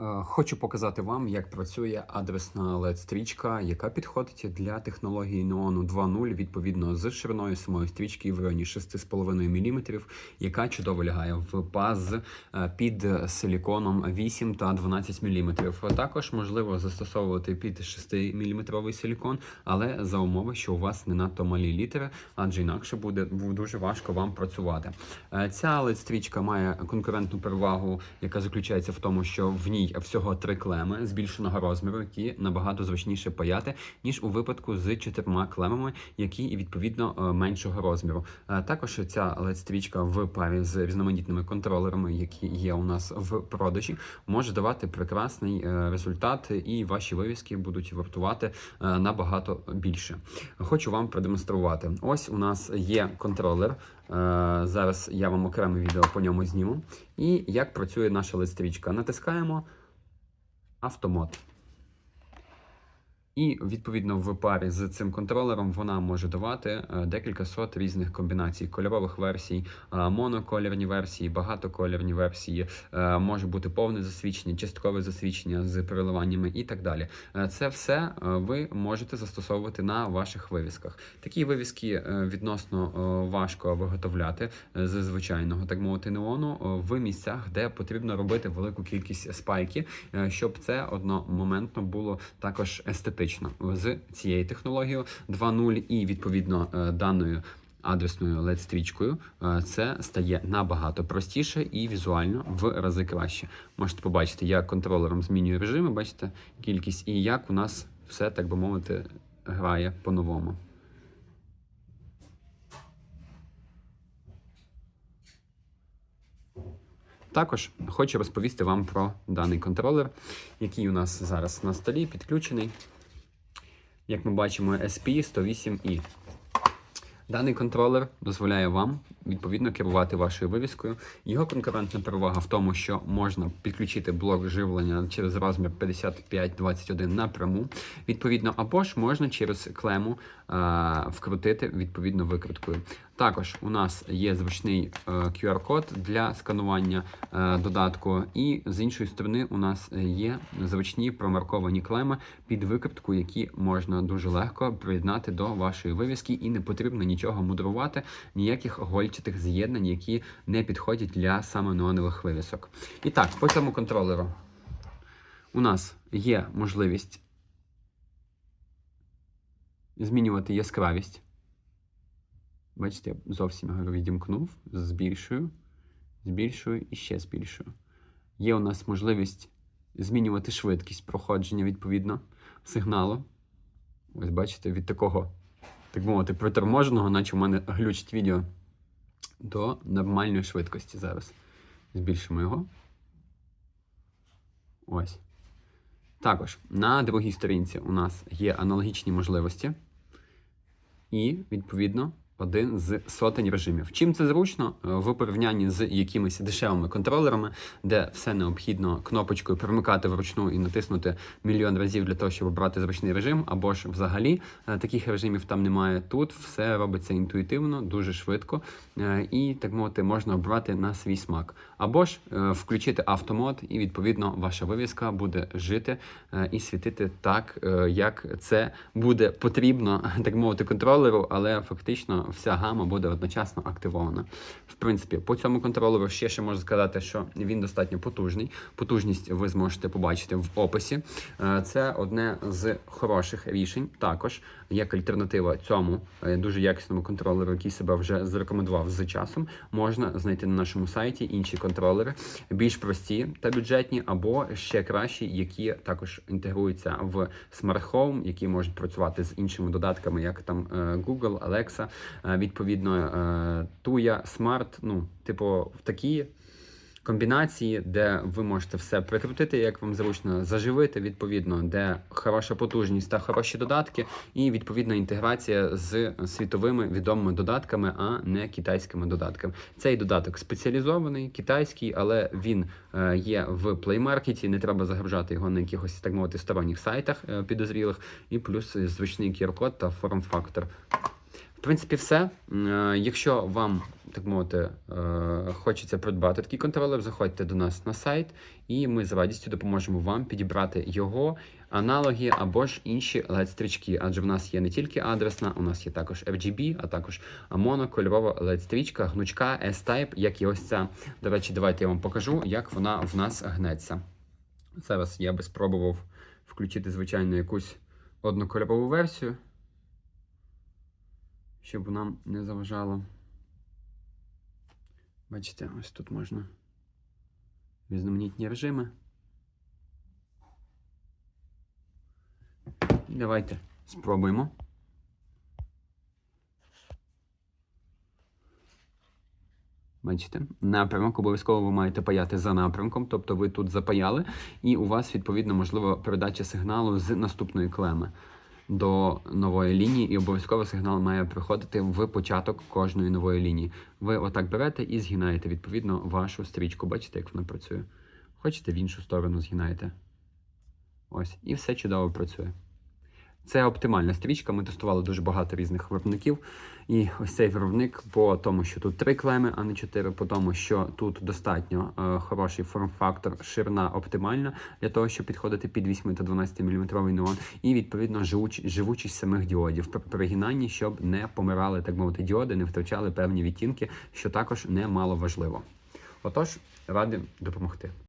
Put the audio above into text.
Е, Хочу показати вам, як працює адресна LED-стрічка, яка підходить для технології Neon 2.0, відповідно з шириною самої стрічки в районі 6,5 мм, яка чудово лягає в паз е, під силіконом 8 та 12 мм. Також можливо застосовувати під 6 мм силікон, але за умови, що у вас не надто малі літери, адже інакше буде дуже важко вам працювати. Е, Ця LED-стрічка має конкурентну перевагу, яка заключається в тому, що в ній всього три клеми збільшеного розміру, які набагато зручніше паяти, ніж у випадку з чотирма клемами, які відповідно е, меншого розміру. Е, Також ця LED-стрічка в парі з різноманітними контролерами, які є у нас в продажі, може давати прекрасний е, результат, і ваші вивіски будуть вартувати набагато більше. Хочу вам продемонструвати. Ось у нас є контролер. Зараз я вам окреме відео по ньому зніму. І як працює наша листрічка. Натискаємо автомат. І відповідно в парі з цим контролером вона може давати е, декілька сот різних комбінацій кольорових версій, е, моноколірні версії, багатоколірні версії, е, може бути повне засвідчення, часткове засвідчення з переливаннями і так далі. Це все ви можете застосовувати на ваших вивісках. Такі вивіски відносно важко виготовляти з звичайного, так мовити, неону в місцях, де потрібно робити велику кількість спайки, щоб це одномоментно було також естетично. З цією технологією 2.0 і відповідно е, даною. Адресною LED-стрічкою е, це стає набагато простіше і візуально в рази краще. Можете побачити, як контролером змінює режими, бачите кількість, і як у нас все, так би мовити, грає по-новому. Також хочу розповісти вам про даний контролер, який у нас зараз на столі підключений. Як ми бачимо, SP108i. Даний контролер дозволяє вам відповідно керувати вашою вивіскою. Його конкурентна перевага в тому, що можна підключити блок живлення через розмір 5521 напряму, відповідно, або ж можна через клему а, вкрутити відповідно викруткою. Також у нас є зручний е, QR-код для сканування е, додатку, і з іншої сторони у нас є зручні промарковані клеми під викрутку, які можна дуже легко приєднати до вашої вивіски, і не потрібно нічого мудрувати, ніяких гольчатих з'єднань, які не підходять для саме неонових вивісок. І так, по цьому контролеру у нас є можливість змінювати яскравість. Бачите, я зовсім його відімкнув, збільшую, збільшую і ще збільшую. Є у нас можливість змінювати швидкість проходження відповідно сигналу. Ось бачите, від такого, так мовити, приторможеного, наче в мене глючить відео, до нормальної швидкості зараз. Збільшимо його. Ось. Також на другій сторінці у нас є аналогічні можливості. І, відповідно, один з сотень режимів. Чим це зручно Е, в порівнянні з якимись дешевими контролерами, де все необхідно кнопочкою перемикати вручну і натиснути мільйон разів для того, щоб обрати зручний режим, або ж взагалі е, таких режимів там немає. Тут все робиться інтуїтивно, дуже швидко, е, і так мовити, можна обрати на свій смак. Або ж включити автомод, і відповідно ваша вивіска буде жити і світити так, як це буде потрібно, так мовити, контролеру, але фактично вся гама буде одночасно активована. В принципі, по цьому контролеру ще ще можу сказати, що він достатньо потужний. Потужність ви зможете побачити в описі. Е, Це одне з хороших рішень. Також як альтернатива цьому е, дуже якісному контролеру, який себе вже зарекомендував з часом. Можна знайти на нашому сайті інші контролери, більш прості та бюджетні, або ще кращі, які також інтегруються в Home, які можуть працювати з іншими додатками, як там е, Google, Alexa, відповідно е, Tuya, Smart, ну, типу, в такі комбінації, де ви можете все прикрутити, як вам зручно, заживити, відповідно, де хороша потужність та хороші додатки, і відповідна інтеграція з світовими відомими додатками, а не китайськими додатками. Цей додаток спеціалізований, китайський, але він е, є в Play Market, не треба загружати його на якихось так мовити сторонніх сайтах е, підозрілих, і плюс зручний QR-код та форм-фактор. В принципі, все. Е, Якщо вам так мовити, е, хочеться придбати такий контролер, заходьте до нас на сайт, і ми з радістю допоможемо вам підібрати його аналоги або ж інші LED-стрічки. Адже в нас є не тільки адресна, у нас є також RGB, а також монокольорова LED-стрічка, гнучка S-Type, як і ось ця. До речі, давайте я вам покажу, як вона в нас гнеться. Зараз я би спробував включити, звичайно, якусь однокольорову версію, щоб нам не заважало. Бачите, ось тут можна різноманітні режими. Давайте спробуємо. Бачите, напрямок обов'язково ви маєте паяти за напрямком, тобто ви тут запаяли, і у вас відповідно можливо передача сигналу з наступної клеми до нової лінії, і обов'язково сигнал має приходити в початок кожної нової лінії. Ви отак берете і згинаєте відповідно вашу стрічку. Бачите, як вона працює? Хочете в іншу сторону згинаєте. Ось, і все чудово працює. Це оптимальна стрічка. Ми тестували дуже багато різних виробників. І ось цей виробник по тому, що тут три клеми, а не чотири, по тому, що тут достатньо е, хороший форм-фактор, ширина оптимальна для того, щоб підходити під 8 та 12 мм неон, і відповідно живуч, живучість самих діодів при перегинанні, щоб не помирали, так мовити, діоди, не втрачали певні відтінки, що також немало важливо. Отож, ради допомогти.